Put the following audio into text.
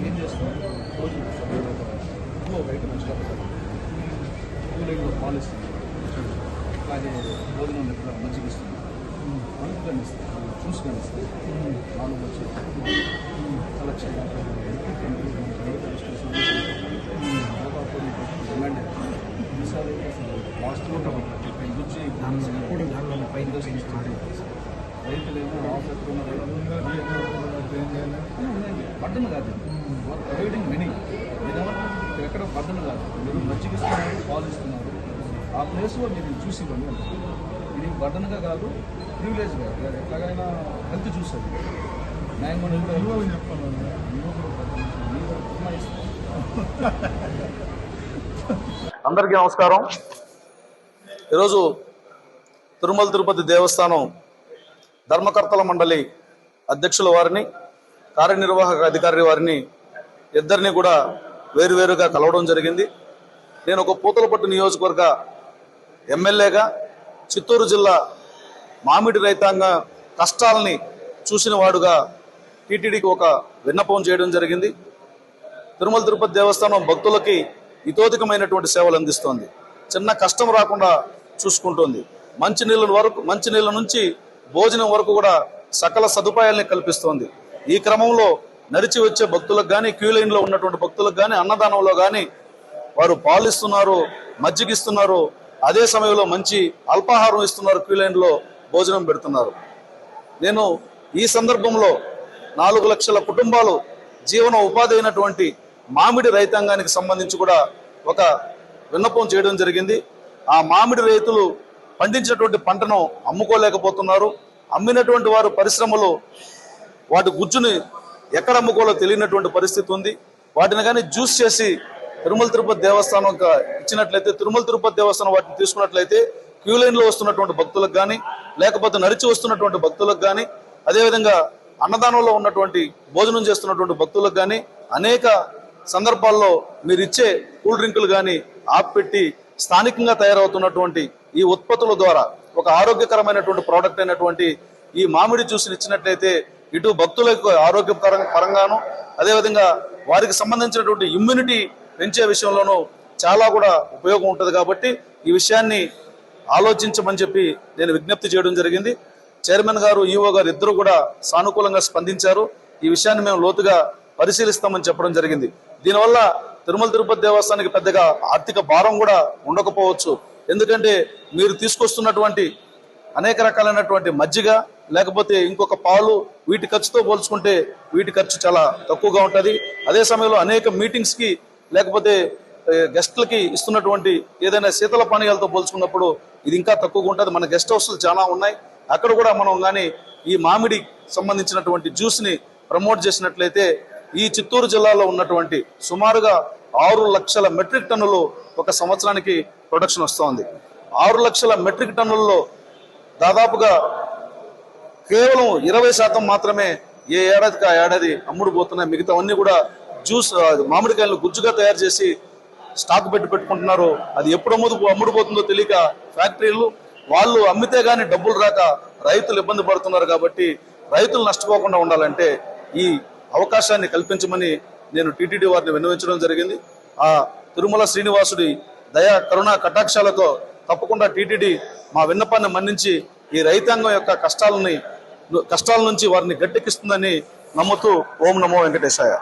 ఏం చేస్తాం రోజు ఇంట్లో బయట మంచిగా కూలింగ్లో పాలు ఇస్తుంది అలాగే భోజనం ఎక్కడ మంచిగా ఇస్తుంది మనకు కానీ ఇస్తుంది చూసి కానీ ఇస్తుంది నాలుగు వచ్చి కలెక్షన్ డిమాండ్ ఈసారి లాస్ట్లో రైతులేమో ఆఫర్ బట్టన్ కాదు ప్రొవైడింగ్ మెనీ మీరు ఎక్కడ బట్టన్ కాదు మీరు మజ్జిగిస్తున్నారు పాలు ఇస్తున్నారు ఆ ప్లేస్లో మీరు ఇది చూసి ఇవ్వండి ఇది బట్టన్గా కాదు ప్రివిలేజ్గా మీరు ఎట్లాగైనా హెల్త్ చూస్తుంది న్యాయంగా చెప్పాలి అందరికీ నమస్కారం. ఈరోజు తిరుమల తిరుపతి దేవస్థానం ధర్మకర్తల మండలి అధ్యక్షుల వారిని కార్యనిర్వాహక అధికారి వారిని ఇద్దరిని కూడా వేరువేరుగా కలవడం జరిగింది. నేను ఒక పూతలపట్టు నియోజకవర్గ ఎమ్మెల్యేగా చిత్తూరు జిల్లా మామిడి రైతాంగ కష్టాలని చూసిన వాడుగా టీటీడీకి ఒక విన్నపం చేయడం జరిగింది. తిరుమల తిరుపతి దేవస్థానం భక్తులకి ఇతోధికమైనటువంటి సేవలు అందిస్తోంది. చిన్న కష్టం రాకుండా చూసుకుంటోంది. మంచినీళ్ళ వరకు మంచినీళ్ళ నుంచి భోజనం వరకు కూడా సకల సదుపాయాల్ని కల్పిస్తోంది. ఈ క్రమంలో నడిచి వచ్చే భక్తులకు కానీ క్యూ లైన్లో ఉన్నటువంటి భక్తులకు కానీ అన్నదానంలో కానీ వారు పాలిస్తున్నారు మజ్జిగిస్తున్నారు. అదే సమయంలో మంచి అల్పాహారం ఇస్తున్నారు క్యూ లైన్లో భోజనం పెడుతున్నారు. నేను ఈ సందర్భంలో నాలుగు లక్షల కుటుంబాలు జీవన ఉపాధి అయినటువంటి మామిడి రైతాంగానికి సంబంధించి కూడా ఒక విన్నపం చేయడం జరిగింది. ఆ మామిడి రైతులు పండించినటువంటి పంటను అమ్ముకోలేకపోతున్నారు. అమ్మినటువంటి వారు పరిశ్రమలు వాటి గుజ్జుని ఎక్కడ అమ్ముకోవాలో తెలియనటువంటి పరిస్థితి ఉంది. వాటిని కానీ జ్యూస్ చేసి తిరుమల తిరుపతి దేవస్థానం ఇచ్చినట్లయితే తిరుమల తిరుపతి దేవస్థానం వాటిని తీసుకున్నట్లయితే క్యూ వస్తున్నటువంటి భక్తులకు కానీ లేకపోతే నడిచి వస్తున్నటువంటి భక్తులకు కానీ అదేవిధంగా అన్నదానంలో ఉన్నటువంటి భోజనం చేస్తున్నటువంటి భక్తులకు కానీ అనేక సందర్భాల్లో మీరు ఇచ్చే కూల్ డ్రింకులు కానీ ఆపెట్టి స్థానికంగా తయారవుతున్నటువంటి ఈ ఉత్పత్తుల ద్వారా ఒక ఆరోగ్యకరమైనటువంటి ప్రోడక్ట్ అయినటువంటి ఈ మామిడి జ్యూస్ని ఇచ్చినట్లయితే ఇటు భక్తులకు ఆరోగ్యకర పరంగాను అదేవిధంగా వారికి సంబంధించినటువంటి ఇమ్యూనిటీ పెంచే విషయంలోనూ చాలా కూడా ఉపయోగం ఉంటుంది కాబట్టి ఈ విషయాన్ని ఆలోచించమని చెప్పి నేను విజ్ఞప్తి చేయడం జరిగింది. చైర్మన్ గారు ఈఓ గారు ఇద్దరు కూడా సానుకూలంగా స్పందించారు. ఈ విషయాన్ని మేము లోతుగా పరిశీలిస్తామని చెప్పడం జరిగింది. దీనివల్ల తిరుమల తిరుపతి దేవస్థానానికి పెద్దగా ఆర్థిక భారం కూడా ఉండకపోవచ్చు. ఎందుకంటే మీరు తీసుకొస్తున్నటువంటి అనేక రకాలైనటువంటి మజ్జిగ లేకపోతే ఇంకొక పాలు వీటి ఖర్చుతో పోల్చుకుంటే వీటి ఖర్చు చాలా తక్కువగా ఉంటుంది. అదే సమయంలో అనేక మీటింగ్స్కి లేకపోతే గెస్ట్లకి ఇస్తున్నటువంటి ఏదైనా శీతల పానీయాలతో పోల్చుకున్నప్పుడు ఇది ఇంకా తక్కువగా ఉంటుంది. మన గెస్ట్ హౌస్లు చాలా ఉన్నాయి. అక్కడ కూడా మనం కానీ ఈ మామిడి సంబంధించినటువంటి జ్యూస్ని ప్రమోట్ చేసినట్లయితే ఈ చిత్తూరు జిల్లాలో ఉన్నటువంటి సుమారుగా ఆరు లక్షల మెట్రిక్ టన్నులు ఒక సంవత్సరానికి ప్రొడక్షన్ వస్తోంది. ఆరు లక్షల మెట్రిక్ టన్నుల్లో దాదాపుగా కేవలం ఇరవై శాతం మాత్రమే ఏ ఏడాదికి ఆ ఏడాది అమ్ముడుపోతున్నాయి. మిగతావన్నీ కూడా జ్యూస్ మామిడికాయలను మామిడికాయలు గుజ్జుగా తయారు చేసి స్టాక్ పెట్టి పెట్టుకుంటున్నారు. అది ఎప్పుడు అమ్ముడు అమ్ముడుపోతుందో తెలియక ఫ్యాక్టరీలు వాళ్ళు అమ్మితే కానీ డబ్బులు రాక రైతులు ఇబ్బంది పడుతున్నారు కాబట్టి రైతులు నష్టపోకుండా ఉండాలంటే ఈ అవకాశాన్ని కల్పించమని నేను టీటీడీ వారిని విన్నవించడం జరిగింది. ఆ తిరుమల శ్రీనివాసుడి దయా కరుణా కటాక్షాలతో తప్పకుండా టీటీడీ మా విన్నపాన్ని మన్నించి ఈ రైతాంగం యొక్క కష్టాలని కష్టాల నుంచి వారిని గట్టెక్కిస్తుందని నమ్ముతూ ఓం నమో వెంకటేశాయ.